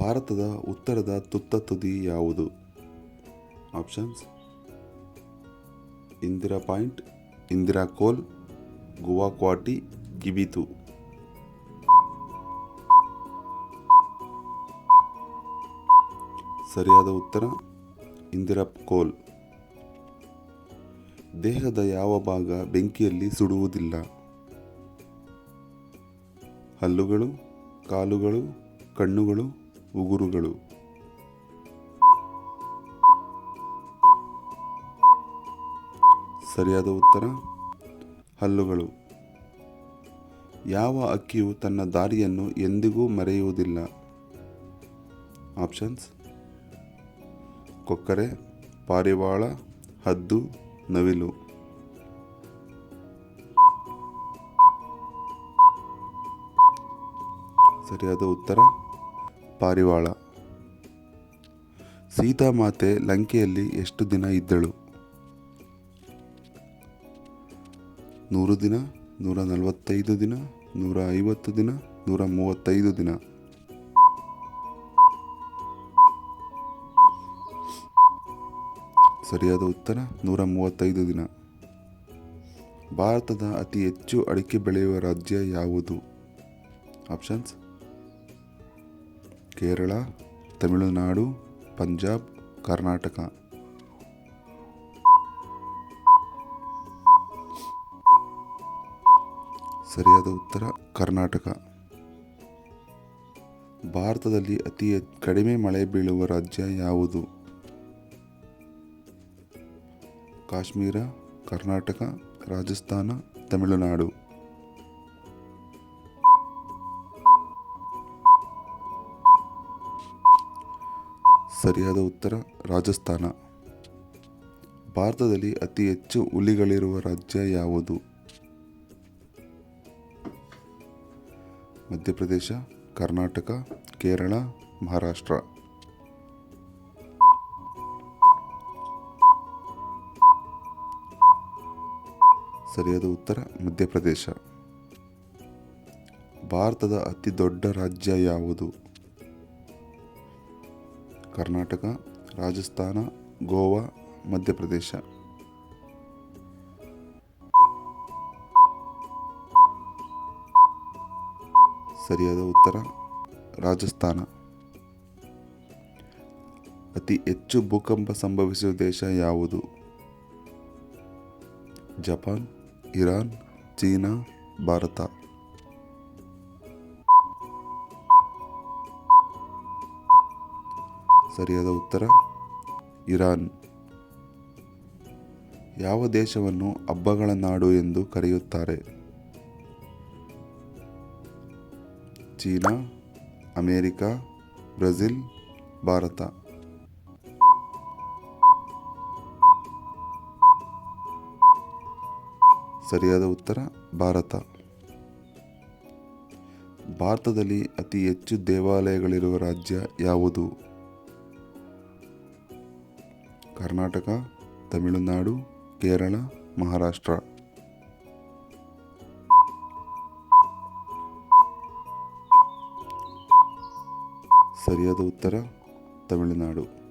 ಭಾರತದ ಉತ್ತರದ ತುತ್ತ ತುದಿ ಯಾವುದು? ಆಪ್ಷನ್ಸ್. ಇಂದಿರಾ ಪಾಯಿಂಟ್, ಇಂದಿರಾ ಕೋಲ್ ಗುವಾಕ್ವಾಟಿ ಗಿಬಿತು. ಸರಿಯಾದ ಉತ್ತರ, ಇಂದಿರಾ ಕೋಲ್. ದೇಹದ ಯಾವ ಭಾಗ ಬೆಂಕಿಯಲ್ಲಿ ಸುಡುವುದಿಲ್ಲ? ಹಲ್ಲುಗಳು, ಕಾಲುಗಳು, ಕಣ್ಣುಗಳು ಉಗುರುಗಳು. ಸರಿಯಾದ ಉತ್ತರ? ಹಲ್ಲುಗಳು. ಯಾವ ಅಕ್ಕಿಯು ತನ್ನ ದಾರಿಯನ್ನು ಎಂದಿಗೂ ಮರೆಯುವುದಿಲ್ಲ. ಆಪ್ಷನ್ಸ್. ಕೊಕ್ಕರೆ, ಪಾರಿವಾಳ, ಹದ್ದು, ನವಿಲು. ಸರಿಯಾದ ಉತ್ತರ? ಪಾರಿವಾಳ. ಸೀತಾಮಾತೆ ಲಂಕೆಯಲ್ಲಿ ಎಷ್ಟು ದಿನ ಇದ್ದಳು? ನೂರು ದಿನ, ನೂರ ನಲವತ್ತೈದು ದಿನ, ನೂರ ಐವತ್ತು ದಿನ, ನೂರ ಮೂವತ್ತೈದು ದಿನ. ಸರಿಯಾದ ಉತ್ತರ, ನೂರ ಮೂವತ್ತೈದು ದಿನ. ಭಾರತದ ಅತಿ ಹೆಚ್ಚು ಅಡಿಕೆ ಬೆಳೆಯುವ ರಾಜ್ಯ ಯಾವುದು? ಆಪ್ಷನ್ಸ್ ಕೇರಳ, ತಮಿಳುನಾಡು, ಪಂಜಾಬ್, ಕರ್ನಾಟಕ. ಸರಿಯಾದ ಉತ್ತರ ಕರ್ನಾಟಕ. ಭಾರತದಲ್ಲಿ ಅತಿ ಕಡಿಮೆ ಮಳೆ ಬೀಳುವ ರಾಜ್ಯ ಯಾವುದು? ಕಾಶ್ಮೀರ, ಕರ್ನಾಟಕ, ರಾಜಸ್ಥಾನ, ತಮಿಳುನಾಡು. ಸರಿಯಾದ ಉತ್ತರ, ರಾಜಸ್ಥಾನ. ಭಾರತದಲ್ಲಿ ಅತಿ ಹೆಚ್ಚು ಹುಲಿಗಳಿರುವ ರಾಜ್ಯ ಯಾವುದು? ಮಧ್ಯಪ್ರದೇಶ, ಕರ್ನಾಟಕ, ಕೇರಳ, ಮಹಾರಾಷ್ಟ್ರ. ಸರಿಯಾದ ಉತ್ತರ, ಮಧ್ಯಪ್ರದೇಶ. ಭಾರತದ ಅತಿ ದೊಡ್ಡ ರಾಜ್ಯ ಯಾವುದು? ಕರ್ನಾಟಕ, ರಾಜಸ್ಥಾನ, ಗೋವಾ, ಮಧ್ಯಪ್ರದೇಶ. ಸರಿಯಾದ ಉತ್ತರ, ರಾಜಸ್ಥಾನ. ಅತಿ ಹೆಚ್ಚು ಭೂಕಂಪ ಸಂಭವಿಸುವ ದೇಶ ಯಾವುದು? Japan, Iran, China, Bharat. ಸರಿಯಾದ ಉತ್ತರ? ಇರಾನ್. ಯಾವ ದೇಶವನ್ನು ಹಬ್ಬಗಳ ನಾಡು ಎಂದು ಕರೆಯುತ್ತಾರೆ? China, America, Brazil, Bharat. ಸರಿಯಾದ ಉತ್ತರ, ಭಾರತ. ಭಾರತದಲ್ಲಿ ಅತಿ ಹೆಚ್ಚು ದೇವಾಲಯಗಳಿರುವ ರಾಜ್ಯ ಯಾವುದು? ಕರ್ನಾಟಕ ತಮಿಳುನಾಡು ಕೇರಳ ಮಹಾರಾಷ್ಟ್ರ. ಸರಿಯಾದ ಉತ್ತರ ತಮಿಳುನಾಡು.